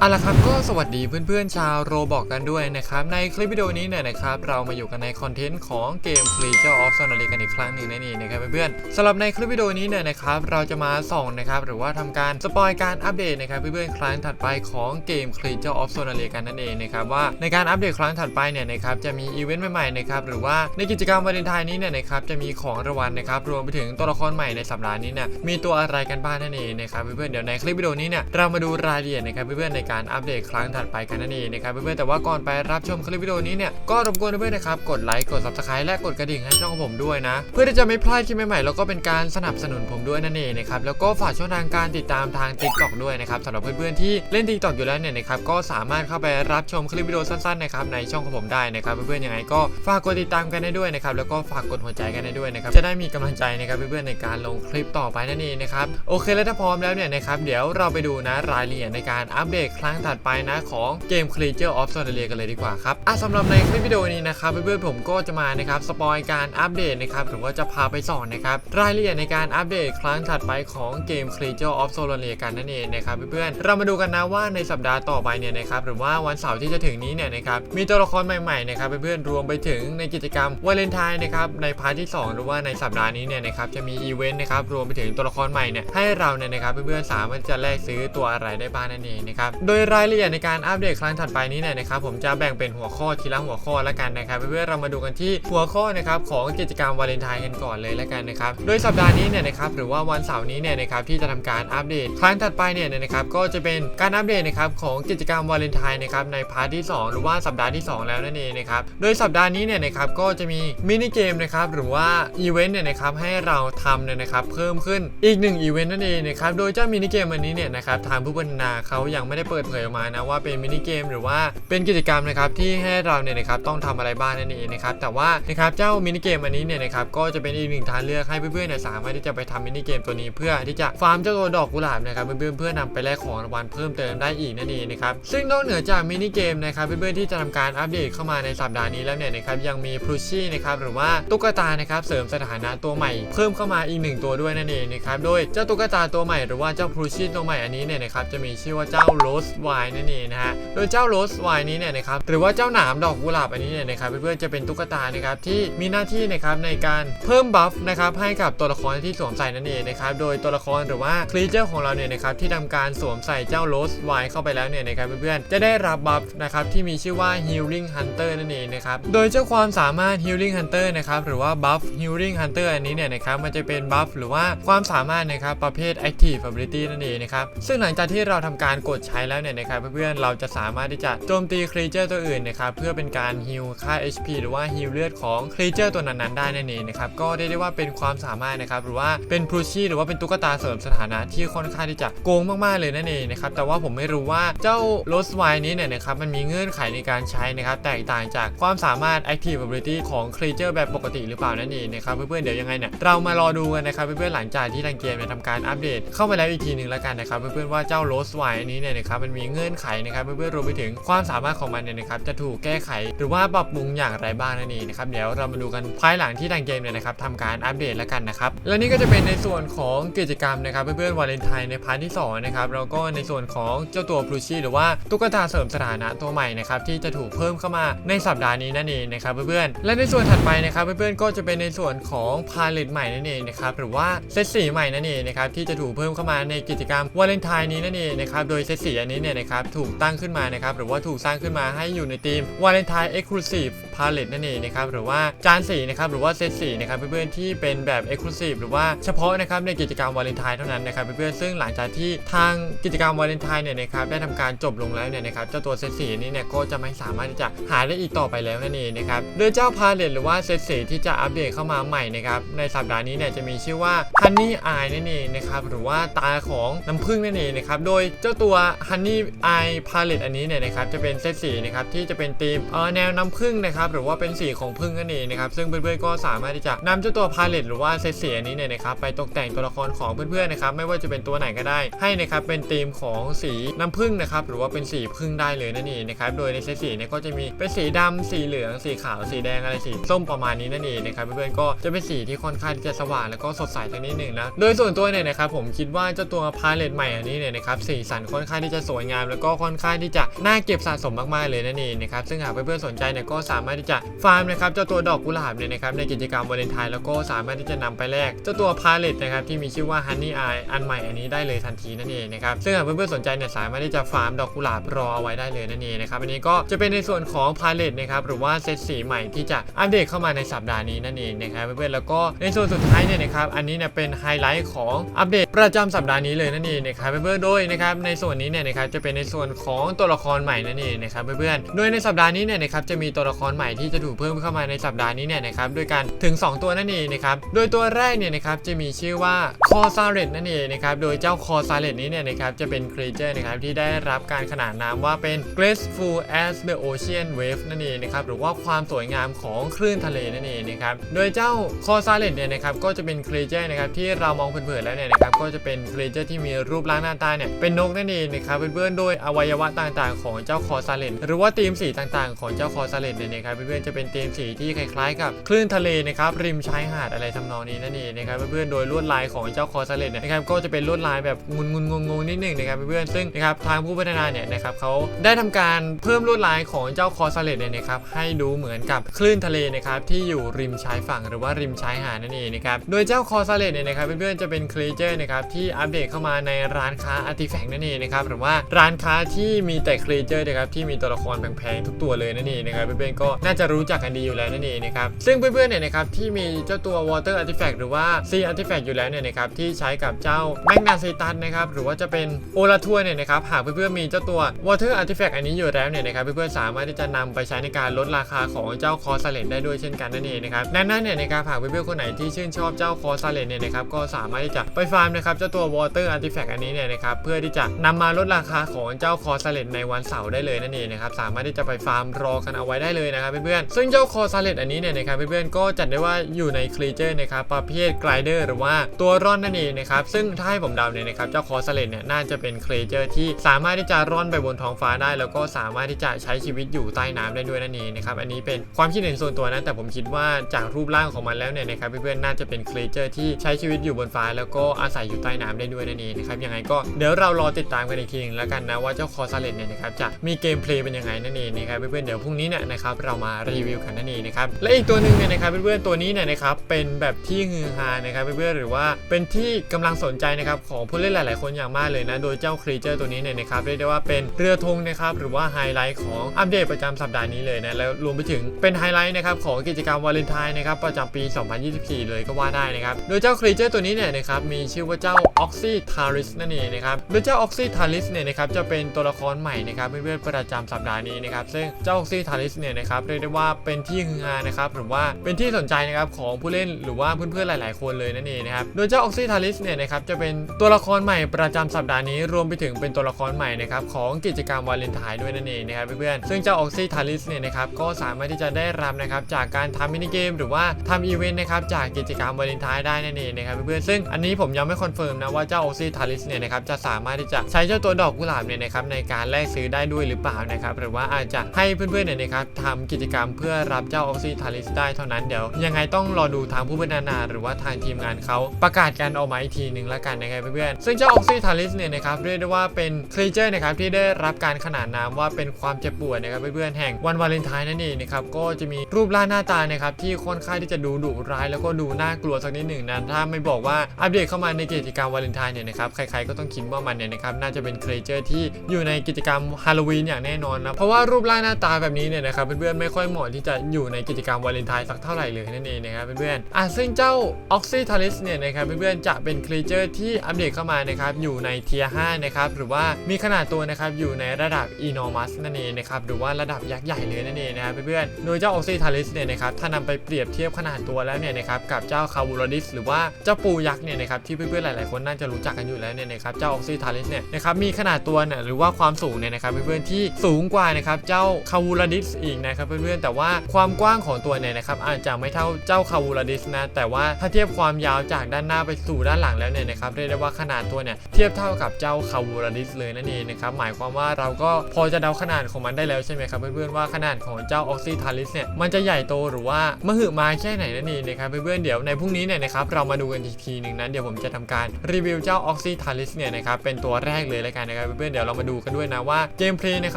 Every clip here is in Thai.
เอาละครับก็สวัสดีเพื่อนๆชาวโรบอกกันด้วยนะครับ ในคลิปวิดีโอนี้เนี่ยนะครับเรามาอยู่กันในคอนเทนต์ของเกม Creature of s o n a r y กันอีกครั้งหนึ่งนั่นเองนะครับเพื่อนๆสำหรับในคลิปวิดีโอนี้เนี่ยนะครับเราจะมาส่องนะครับหรือว่าทำการสปอยการอัปเดตนะครับเพื่อนๆครั้งถัดไปของเกม Creature of s o n a r y กันนั่นเองนะครับว่าในการอัปเดตครั้งถัดไปเนี่ยนะครับจะมีอีเวนต์ใหม่ๆนะครับหรือว่าในกิจกรรมวาเลนไทน์นี้เนี่ยนะครับจะมีของรางวัลนะครับรวมไปถึงตัวละครใหม่ในสัปดาห์นี้เนี่ยมีตัวอะไรกันบ้างนั่นเองนะครับเพื่อนๆเดี๋ยวในคลิปวิดีโอนี้เนี่ยเรามาดูรายละเอียดนะครับเพื่อนๆในการอัปเดตครั้งถัดไปกันนั่นเองนะครับเพื่อนๆแต่ว่าก่อนไปรับชมคลิปวิดีโอนี้เนี่ยก็รบกวนเพื่อนๆนะครับกดไลค์กด subscribe และกดกระดิ่งให้ช่องของผมด้วยนะ เพื่อที่จะไม่พลาดคลิปใหม่ๆแล้วก็เป็นการสนับสนุนผมด้วยนั่นเองนะครับแล้วก็ฝากช่องทางการติดตามทาง TikTok ด้วยนะครับสำหรับเพื่อนๆที่เล่น TikTok อยู่แล้วเนี่ยนะครับก็สามารถเข้าไปรับชมคลิปวิดีโอสั้นๆนะครับในช่องของผมได้นะครับเพื่อนๆยังไงก็ฝากกดติดตามกันได้ด้วยนะครับแล้วก็ฝากกดหัวใจกันได้ด้วยนะครับจะได้มีกำลังใจนะครับเพื่อนๆในการลงคลิปต่อไปนั่นเองนะครับโอเคแล้วถ้าพร้อมแล้วเนี่ยนะครับเดี๋ยวเราไปดูนะรายละเอียดในการอัปเดตครั้งถัดไปนะของเกม Creature of s o n a r y กันเลยดีกว่าครับอะสำหรับในคลิปวิดีโอนี้นะครับเพื่อนๆผมก็จะมานะครับสปอยการอัปเดตนะครับหรือว่าจะพาไปสอนนะครับรายละเอียดในการอัปเดตครั้งถัดไปของเกม Creature of s o l a r y กันนั่นเองนะครับเพื่อนๆเรามาดูกันนะว่าในสัปดาห์ต่อไปเนี่ยนะครับหรือว่าวันเสาร์ที่จะถึงนี้เนี่ยนะครับมีตัวละครใหม่ๆนะครับเพื่อนๆรวมไปถึงในกิจกรรมวาเลนไทน์นะครับในพาร์ทที่ 2 หรือว่าในสัปดาห์นี้เนี่ยนะครับจะมีอีเวนต์นะครับรวมไปถึงตัวละครใหม่เนี่ยให้เราเนี่ยนะครับเพื่อนๆสามารถจะแลกซื้อตัวอะไรได้บ้างนั่นเองนะครับโดยรายละเอียดในการอัปเดตครั้งถัดไปนี้เนี่ยนะครับผมจะแบ่งเป็นหัวข้อทีละหัวข้อแล้วกันนะครับเพื่อเรามาดูกันที่หัวข้อนะครับของกิจกรรมวาเลนไทน์กันก่อนเลยแล้วกันนะครับโดยสัปดาห์นี้เนี่ยนะครับหรือว่าวันเสาร์นี้เนี่ยนะครับที่จะทำการอัปเดตครั้งถัดไปเนี่ยนะครับก็จะเป็นการอัปเดตนะครับของกิจกรรมวาเลนไทน์นะครับในพาร์ทที่ 2 หรือว่าสัปดาห์ที่ 2 แล้วนั่นเองนะครับโดยสัปดาห์นี้เนี่ยนะครับก็จะมีมินิเกมนะครับหรือว่าอีเวนต์เนี่ยนะครับให้เราทำเนี่ยนะครับเพิ่มขึ้นอีกหนึ่งอีเวนต์นั่นเองนะครับโดยเจ้ามินิเกมอันนี้เนี่ยนะครับทางผู้พัฒนาเขายังไม่ได้เปิดเผยออกมานะว่าเป็นมินิเกมหรือว่าเป็นกิจกรรมนะครับที่ให้เราเนี่ยนะครับต้องทำอะไรบ้างนั่นเองนะครับแต่ว่านะครับเจ้ามินิเกมอันนี้เนี่ยนะครับก็จะเป็นอีกหนึ่งทางเลือกให้เพื่อนๆเนี่ยสามารถที่จะไปทำมินิเกมตัวนี้เพื่อที่จะฟาร์มเจ้าตัวดอกกุหลาบนะครับเพื่อนๆเพื่อนำไปแลกของรางวัลเพิ่มเติมได้อีกนั่นเองนะครับซึ่งนอกเหนือจากมินิเกมนะครับเพื่อนๆที่จะทำการอัปเดตเข้ามาในสัปดาห์นี้แล้วเนี่ยนะครับยังมีพลูชี่นะครับหรือว่าตุ๊กตานะครับเสริมสถานะตัวใหม่ เพิ่มเข้ามาอีกหนึ่งตัวด้วยนั่นเองนะครับโดยเจ้าตุ๊กตาตัวใหม่หรือว่าเจ้าพลูชี่ตัวใหม่อันนี้เนี่ยนะครับจะมีชื่อว่าเจ้าโรสไวน์นั่นเองนะฮะ โดยเจ้าโรสไวน์นี้เนี่ยนะครับ หรือว่าเจ้าหนามดอกกุหลาบอันนี้เนี่ยนะครับเพื่อนๆจะเป็นตุ๊กตานะครับที่มีหน้าที่นะครับในการเพิ่มบัฟนะครับให้กับตัวละครที่สวมใส่นั่นเองนะครับ โดยตัวละครหรือว่าครีเจอร์ของเราเนี่ยนะครับที่ทำการสวมใส่เจ้าโรสไวน์เข้าไปแล้วเนี่ยนะครับเพื่อนๆจะได้รับบัฟนะครับที่มีชื่อว่า Healing Hunter นั่นเองนะครับ โดยเจ้าความสามารถ Healing Hunter นะครับหรือว่าบัฟ Healing Hunter อันนี้เนี่ยนะครับมันจะเป็นบัฟหรือว่าความสามารถนะครับประเภท Active Ability นั่นเองนะครับซึ่งหลังจากที่เราทำการกดใช้แล้วเนี่ยนะครับเพื่อนๆเราจะสามารถที่จะโจมตีครีเจอร์ตัวอื่นนะครับเพื่อเป็นการฮิลค่า HP หรือว่าฮิลเลือดของครีเจอร์ตัวนั้นๆได้นั่นเองนะครับก็ได้ได้ว่าเป็นความสามารถนะครับหรือว่าเป็นพลูชี่หรือว่าเป็นตุ๊กตาเสริมสถานะที่ค่อนข้างที่จะโกงมากๆเลยนั่นเองนะครับแต่ว่าผมไม่รู้ว่าเจ้าโรสไวนี้เนี่ยนะครับมันมีเงื่อนไขในการใช้นะครับแตกต่างจากความสามารถ Active Ability ของครีเจอร์แบบปกติหรือเปล่านั่นเองนะครับเพื่อนๆเดี๋ยวยังไงเนี่ยเรามารอดูกันนะครับเพื่อนๆหลังจากที่ทางเกมเนี่ยทำการอัปเดตเข้ามาแล้วอีกทีหนึ่งแล้วกันนะครับเพื่อนๆว่าเจ้าโรสไวนี้เนี่ยนะครับมันมีเงื่อนไขนะครับเพื่อนๆรวมไปถึงความสามารถของมันเนี่ยนะครับจะถูกแก้ไขหรือว่าปรับปรุงอย่างไรบ้างนั่นเองนะครับเดี๋ยวเรามาดูกันภายหลังที่ทางเกมเนี่ยนะครับทำการอัปเดตแล้วกันนะครับและนี่ก็จะเป็นในส่วนของกิจกรรมนะครับเพื่อนๆวาเลนไทน์ในพาร์ทที่2นะครับแล้วก็ในส่วนของเจ้าตัวพลูชี่หรือว่าตุ๊กตาเสริมสถานะตัวใหม่นะครับที่จะถูกเพิ่มเข้ามาในสัปดาห์นี้นั่นเองนะครับเพื่อนๆและในส่วนถัดไปนะครับเพื่อนๆก็จะเป็นในส่วนของพาเลตใหม่นั่นเองนะครับหรือว่าเซตสีใหม่นั่นเองนะครับที่จะถูกเพิ่มเข้ามาในกิจกรรมวาเลนไทน์นี้นั่นเองนะครับโดยเซตสีนี้เนี่ยนะครับถูกตั้งขึ้นมานะครับหรือว่าถูกสร้างขึ้นมาให้อยู่ในทีมวาเลนไทน์เอ็กซ์คลูซีฟพาเลตนั่นเองนะครับหรือว่าจานสีนะครับหรือว่าเซตสีนะครับเพื่อนๆที่เป็นแบบเอ็กซ์คลูซีฟหรือว่าเฉพาะนะครับในกิจกรรมวาเลนไทน์เท่านั้นนะครับเพื่อนๆซึ่งหลังจากที่ทางกิจกรรมวาเลนไทน์เนี่ยนะครับได้ทำการจบลงแล้วเนี่ยนะครับเจ้าตัวเซตสีนี้เนี่ยก็จะไม่สามารถที่จะหาได้อีกต่อไปแล้วนั่นเองนะครับโดยเจ้าพาเลตหรือว่าเซตสีที่จะอัปเดตเข้ามาใหม่นะครับในสัปดาห์นี้เนี่ยจะมีชื่อว่า Honey Eye นั่นเองนะครับหรือว่าตาของน้ำผึ้งนั่นเองนะครับโดยเจ้าตัว h o Honey Eye Palette อันนี้เนี่ยนะครับจะเป็นเซตสีนะครับที่จะเป็นธีมเออแนวน้ำผึ้งนะครับหรือว่าเป็นสีของผึ้งนั่นเองนะครับซึ่งเพื่อนๆก็สามารถที่จะนำเจ้าตัว Palette หรือว่าเซตสีอันนี้เนี่ยนะครับไปตกแต่งตัวละครของเพื่อนๆนะครับไม่ว่าจะเป็นตัวไหนก็ได้ ให้นะครับเป็นธีมของสีน้ำผึ้งนะครับหรือว่าเป็นสีผึ้งได้เลยนั่นเองนะครับโดยในเซตสีเนี่ยก็จะมีเป็นสีดำสีเหลือง สีขาว สีแดงอะไรสีส้มประมาณนี้นั่นเองนะครับเพื่อนๆก็จะเป็นสีที่ค่อนข้างที่จะสว่างแล้วก็สดใสทั้งนิดหนึ่งนะโดยส่วนตัวเนี่ยนะครับผมคิดว่าเจ้าตัวพาเลตใหม่อันนี้เนี่ยนะครับสีสันค่อนข้างที่จะสวยงาม แล้วก็ค่อนข้างที่จะน่าเก็บสะสมมากๆเลยนั่นเองนะครับซึ่งหากเพื่อนๆสนใจเนี่ยก็สามารถที่จะฟาร์มนะครับเจ้าตัวดอกกุหลาบเนี่ยนะครับในกิจกรรมวาเลนไทน์แล้วก็สามารถที่จะนำไปแลกเจ้าตัวพาเลตนะครับที่มีชื่อว่า Honey Eye อันใหม่อันนี้ได้เลยทันทีนั่นเองนะครับซึ่งหากเพื่อนๆสนใจเนี่ยสามารถที่จะฟาร์มดอกกุหลาบรอเอาไว้ได้เลยนั่นเองนะครับอันนี้ก็จะเป็นในส่วนของพาเลตนะครับหรือว่าเซตสีใหม่ที่จะอัปเดตเข้ามาในสัปดาห์นี้นั่นเองนะครับเพื่อนๆแล้วก็ในส่วนสุดท้ายเนี่ยนะครับอันนี้เนี่ยเป็นไฮไลท์ของอัปเดตประจำสัปดาห์นี้เลยนั่นเองนะครับเพื่อนๆโดยนะครับในส่วนนี้เนี่ยนะครับจะเป็นในส่วนของตัวละครใหม่นั่นเองนะครับเพื่อนๆโดยในสัปดาห์นี้เนี่ยนะครับจะมีตัวละครใหม่ที่จะถูกเพิ่มเข้ามาในสัปดาห์นี้เนี่ยนะครับด้วยกันถึง 2 ตัวนั่นเองนะครับโดยตัวแรกเนี่ยนะครับจะมีชื่อว่าคอซาเรตนั่นเองนะครับโดยเจ้าคอซาเรตนี้เนี่ยนะครับจะเป็นครีเจอร์นะครับที่ได้รับการขนานนามว่าเป็น graceful as the ocean wave นั่นเองนะครับหรือว่าความสวยงามของคลื่นทะเลนั่นเองนะครับโดยเจ้าคอซาเรตเนี่ยนะครับก็จะเป็นครีเจอร์นะครับที่เรามองเผินๆแล้วเนี่ยนะครับก็จะเป็นครีเจอร์ที่มีรูปร่างหน้าตาเนี่ยเป็นนกนั่นเองนะครับเพื่อนๆโดยอวัยวะต่างๆ ของเจ้าคอซาเรตหรือว่าธีมสีต่างๆ ของเจ้าคอซาเรตเนี่ยนะครับเพื่อนๆจะเป็นธีมสีที่คล้ายๆ กับคลื่นทะเลนะครับริมชายหาดอะไรทำนองนี้นั่นเองนะครับเพื่อนๆโดยลวดลายของเจ้าคอซาเรตเนี่ยนะครับก็จะเป็นลวดลายแบบงุนงงงงๆนิดหนึ่งนะครับเพื่อนๆซึ่งนะครับทางผู้พัฒนาเนี่ยนะครับเขาได้ทำการเพิ่มลวดลายของเจ้าคอซาเลตเนี่ยนะครับให้ดูเหมือนกับคลื่นทะเลนะครับที่อยู่ริมชายฝั่งหรือว่าริมชายหาดนั่นเองนะครับโดยเจ้าคอซาเลตเนี่ยนะครับเพื่อนๆจะเป็นครีเจอร์นะครับที่อัปเดตเข้ามาในร้านค้าอาร์ติแฟกต์นั่นเองนะครับหรือว่าร้านค้าที่มีแต่ครีเจอร์นะครับที่มีตัวละครแพงๆทุกตัวเลยนั่นเองนะครับเพื่อนๆก็น่าจะรู้จักกันดีอยู่แล้วนั่นเองนะครับซึ่งเพื่อนๆเนี่ยนะครับที่มีเจ้าตัว Water Artifact หรือว่า Sea Artifact อยู่แล้วเนี่ยนะครับที่ใช้กับเจ้าแมกนาเซตัสนะครับหรือว่าจะเป็นโอลาทัวเนี่ยนะครับหากเพื่อนๆมีเจ้าตัว Water Artifact อันนี้อยู่แล้วเนี่ยนะครับเพื่อนๆสามารถที่จะนำไปใช้ในการลดราคาของเจ้าคอสเลนได้ด้วยเช่นกันนั่นเองนะครับนั้นนั้นเนี่ยนะครับหากเพื่อนๆคนไหนที่ชื่นชอบเจ้าคอสเลนเนี่ยนะครับก็สามารถที่จะไปฟาร์มนะครับเจ้าตัว Water Artifact อันนี้เนี่ยนะครับเพื่อที่จะนำมาลดราคาของเจ้าคอสเลนในวันเสาร์ได้เลยนั่นเองนะครับสามารถที่จะไปฟาร์มรอกันเอาไว้ได้เลยนะครับเพื่อนๆซึ่งเจ้าคอสเลนอันนี้เนี่ยนะครับเพื่อนๆก็จัดได้ว่าอยู่ในครีเจอร์นะครับประเภทไกลเดอร์หรือว่าตัวร่อนนั่นเองนะครับซึ่งถ้าให้ผมเดาเนี่ยนะครับเจ้าคอสเลนเนี่ยน่าจะเป็นครีเจอร์ที่สามารถที่จะร่อนไปบนท้องฟ้าได้ แล้วก็สามารถที่จะใช้ชีวิตอยู่ใต้น้ำได้ด้วยนั่นเองนะครับอันนี้เป็นความคิดเห็นส่วนตัวนะแต่ผมคิดว่าจากรูปร่างของมันแล้วเนี่ยนะครับเพื่อนๆน่าจะเป็นครีเจอร์ที่ใช้ชีวิตอยู่บนฟ้า แล้วก็อาศัยอยู่ใต้น้ำได้ด้วยนั่นเองนะครับยังไงก็เดี๋ยวเรารอติดตามกันอีกทีงแล้วกันนะว่าเจ้าคอสเลนเนี่ยนะครับจะมีเกมเพลย์เป็นยังไงนั่นเองนะครับเพื่อนๆเดี๋ยวพรุ่งนี้เนี่ยนะครับเรามารีวิวกันนั่นเองนะครับและอีกตัวหนึ่งเนี่ยนะครับเพื่อนๆตัวนี้เนี่ยนะครับเป็นแบบที่ฮือฮานะครับเพื่อนๆหรือว่าเป็นที่กำลังสนใจนะครับของผู้เล่นหลาย ๆ คนอย่างมากเลยนะโดยเจ้าครีเจอร์ตัวนี้เนี่ยนะครับเรียกได้ว่าเป็นเรือธงนะครับหรือว่าไฮไลท์ของอัปเดตประจำสัปดาห์นี้เลยนะแล้วรวมไปถึงเป็นไฮไลท์นะครับของกิจกรรมวาเลนไทน์นะครับประจำปี 2024 เลยก็ว่าได้นะครับโดยเจ้าครีเจอร์ตัวนี้เนี่ยนะครับมีชื่อว่าเจ้าออกซิทาริสนั่นเองนะครับโดยเจ้าออกซิทาริสเนี่ยนะครับจะเป็นตัวละครใหม่นะครับเพื่อนๆประจำสัปดาห์นี้นะครับซึ่งเจ้าออกซิทาริสเนี่ยนะครับเรียกได้ว่าเป็นที่ฮือฮานะครับหรือว่าเป็นที่สนใจนะครับของผู้เล่นหรือว่าเพื่อนๆหลาย ๆ คนเลยนั่นเองนะครับโดยเจ้าออกซิทาริสเนี่ยนะครับจะเป็นตัวละครใหม่ประจำสัปดาห์นี้รวมไปถึงเป็นตัวละครใหม่นะครับของกิจกรรมวาเลนไทน์ด้วยนั่นเองนะครับเพื่อนๆซึ่งเจ้าออกซิทาริสเนี่ยนะครับก็สามารถที่จะได้รับนะครับจากการทำมินิเกม หรือว่าทำอีเวนต์นะครับจากกิจกรรมวาเลนไทน์ได้นั่นเองนะครับเพื่อนๆซึ่งอันนี้ผมยังไม่คอนเฟิร์มนะว่าเจ้าออกซิทาริสเนี่ยนะครับจะสามารถที่จะใช้เจ้าตัวดอกอกกุหลาบเนี่ยนะครับในการแลกซื้อได้ด้วยหรือเปล่านะครับหรือว่าอาจจะให้เพื่อนๆเนี่ยนะครับทำกิจกรรมเพื่อรับเจ้าออกซิทาริสได้เท่านั้นเดี๋ยว ยังไงต้องรอดูทางผู้พัฒนาหรือว่าทางทีมงานเขาประกาศกันออกมาอีกทีหนึ่งล้วกันนะครับเพื่อนๆซึ่งเจ้าออกซิทาริสเนี่ยนะครับเรียกได้ว่าเป็นครีเจอร์นะครับที่ได้รับการขนานนามว่าเป็นความเจ็บปวดนะครับเพื่อนๆแห่งวันวาเลนไทน์นั่นเองนะครับก็จะมีรูปร่างหน้าตานะครับที่ค่อนข้างที่จะดูดุร้าย แล้วก็ดูน่ากลัวสักนิดหนึ่งนะถ้าไม่บอกว่าอัปเดตเข้ามาในกิจกรรมวาเลนไทน์เนี่ยนะครับใครๆก็ต้องคิดว่ามันเนี่ยนะครับน่าจะเป็นครีเจอที่อยู่ในกิจกรรมฮาโลวีนอย่างแน่นอนนะเพราะว่ารูปร่างหน้าตาแบบนี้เนี่ยนะครับเพื่อนๆไม่ค่อยเหมาะที่จะอยู่ในกิจกรรมวาเลนไทน์สักเท่าไหร่เลยนั่นเองนะครับเพื่อนๆอะซึ่งเจ้าออกซิทาริสเนี่ยนะครับเพื่อนๆจะเป็นครีเจอร์ที่อัปเดตเข้ามานะครับอยู่ในเทียร์5นะครับหรือว่ามีขนาดตัวนะครับอยู่ในระดับ enormous นั่นเองนะครับหรือว่าระดับยักษ์ใหญ่เลยนั่นเองนะครับเพื่อนๆโดยเจ้าออกซิทาริสเนี่ยนะครับถ้านำไปเปรียบเทียบขนาดตัวแล้วเนี่ยนะครับกับเจ้าคาบูรดิสหรือว่าเจ้าปูยักษ์เนี่ยนะครับที่เพื่อนๆหลาย ๆ คนน่าจะรู้จักกันอยู่แล้วเนี่ยนะครับเจ้าออกซิทาริสเนี่ยนะครับมีขนาดนาดตัวเนี่ยหรือว่าความสูงเนี่ยนะครับเพื่อนๆที่สูงกว่านะครับเจ้าคาวูลาดิสอีกนะครับเพื่อนๆแต่ว่าความกว้างของตัวเนี่ยนะครับอาจจะไม่เท่าเจ้าคาวูลาดิสนะแต่ว่าถ้าเทียบความยาวจากด้านหน้าไปสู่ด้านหลังแล้วเนี่ยนะครับเรียกได้ว่าขนาดตัวเนี่ยเทียบเท่ากับเจ้าคาวูลาดิสเลยนั่นเองนะครับหมายความว่าเราก็พอจะเดาขนาดของมันได้แล้วใช่ไหมครับเพื่อนๆว่าขนาดของเจ้าออกซิทาลิสเนี่ยมันจะใหญ่โตหรือว่ามหึมาแค่ไหนนั่นเองนะครับเพื่อนๆเดี๋ยวในพรุ่งนี้เนี่ยนะครับเรามาดูกันอีกทีหนึ่งนะเดี๋ยวผมจะทำการรีวิวเจ้าออกซิทาลิสเนี่ยนะครับเป็นตัวแรกเลยแล้วกันนะครับเพื่อนๆเดี๋ยวเรามาดูกันด้วยนะว่าเกมเพลย์นะค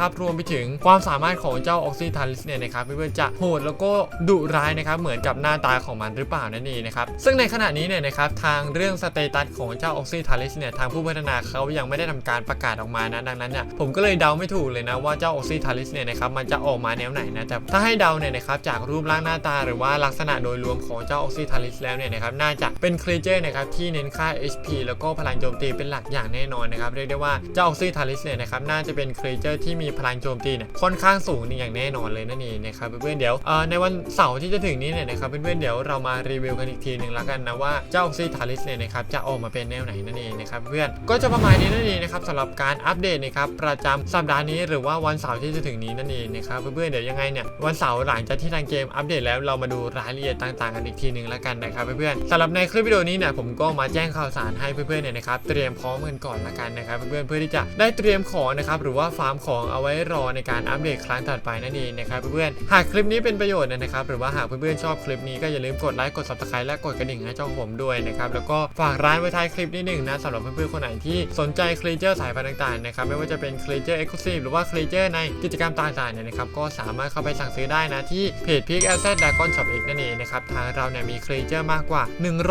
รับรวมไปถึงความสามารถของเจ้าออกซิทาลิสเนี่ยนะครับเพื่อนๆจะโหดแล้วก็ดุร้ายนะครับเหมือนกับหน้าตาของมันหรือเปล่านั่นเองนะครับซึ่งในขณะนี้เนี่ยนะครับทางเรื่องสเตตัสของเจ้าออกซิทาลิสเนี่ยทางผู้พัฒนาเขายังไม่ได้ทำการประกาศออกมานะดังนั้นเนี่ยผมก็เลยเดาไม่ถูกเลยนะว่าเจ้าออกซิทาลิสเนี่ยนะครับมันจะออกมาแนวไหนนะแต่ถ้าให้เดาเนี่ยนะครับจากรูปร่างหน้าตาหรือว่าลักษณะโดยรวมของเจ้าออกซิทาลิสแล้วเนี่ยนะครับน่าจะเป็นครีเจอร์นะครับที่เน้นค่า HP แล้วก็พลังโจมตีเป็นหลักอย่างแน่นอนนะครับเรียกได้ว่าเจ้าออกซิทาลิสเนี่ยนะครับน่าจะเป็นครีเจอร์ที่มีพลังโจมตีเนี่ยค่อนข้างสูงอย่างแน่นอนเลยนั่นเองนะครับเพื่อนๆเดี๋ยวในวันเสาร์ที่จะถึงนี้เนี่ยนะครับเพื่อนๆเดี๋ยวเรามารีวิวกันอีกทีหนึ่งแล้วกันนะว่าเจ้าออกซิทาลิสเนี่ยนะครับจะออกมาเป็นแนวไหนนั่นเองนะครับเพื่อนก็จะประมาณนี้นั่นเองนะครับสำหรับการอัปเดตนะครับประจำสัปดาห์นี้หรือว่าวันเสาร์ที่จะถึงนี้นั่นเองนะครับเพื่อนๆเดี๋ยวยังไงเนี่ยวันเสาร์หลังจากที่ทางเกมอัปเดตแล้วเรามาดูรายละเอียดต่างๆกันอีกทีหนึ่งแล้วกันนะครับเพื่อนๆสำหรับในคลิปวิดีโอนี้เนี่ยผมก็มาแจ้งข่าวสารให้เพื่อนๆเนี่ยนะครับเตรียมพร้อมกันก่อนละกันนะครับเพื่อนๆเพื่อที่จะได้เตรียมของนะครับหรือว่าฟาร์มของเอาไว้รอในการอัปเดตครั้งถัดไปนั่นเองนะครับเพื่อนๆหากคลิปนี้เป็นประโยชน์นะครับหรือว่าหากเพื่อนๆชอบคลิปนี้ก็อย่าลืมกดไลค์กด subscribe และกดกระดิ่งให้ช่องผมด้วยนะครับแล้วก็ฝากร้านไว้ท้ายคลิปนิดหนึ่งนะสำหรับเพื่อนๆคนไหนที่สนใจครีเจอร์สายพันธุ์ต่างๆนะครับไม่ว่าจะเป็นครีเจอร์เอ็กซ์คลูซีฟหรือว่าครีเจอร์ในกิจกรรมต่างๆเนี่ยนะครับก็สามารถเข้าไปสั่งซื้อได้นะที่เพจพิกแอลเซดดากอนช็อปเอกนั่นเองนะครับทางเราเนี่ยมีครีเจอร์มากกว่า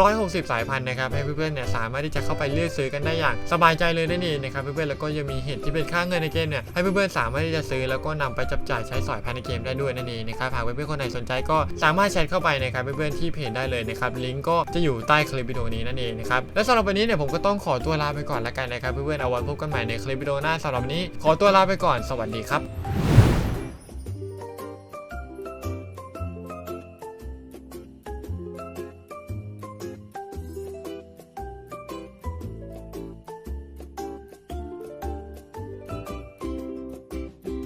160 สายพันธุ์นะครับให้เพื่อนๆเนี่ยสามารถที่จะเข้าไปเลือกซื้อกันได้อย่างสบายใจเลยนั่นเองนะครับเพื่อนๆแล้วก็ยังมีเห็ดที่เป็นค่าเงินในเกมเนี่ยให้เพื่อนๆสามารถที่จะซื้อแล้วก็นำไปจับจ่ายใช้สอยภายในเกมได้ด้วยนั่นเองนะครับหากเพื่อนๆคนไหนสนใจก็สามารถแชทเข้าไปนะครับเพื่อนๆที่เพจได้เลยนะครับลิงก์ก็จะอยู่ใต้คลิปวิดีโอนี้นั่นเองนะครับและสำหรับวันนี้เนี่ยผมก็ต้องขอตัวลาไปก่อนแล้วกันนะครับเพื่อนๆเอาไว้พบกันใหม่ในคลิปวิดีโอหน้าสำหรับวันนี้ ขอตัวลาไปก่อนสวัสดีครับ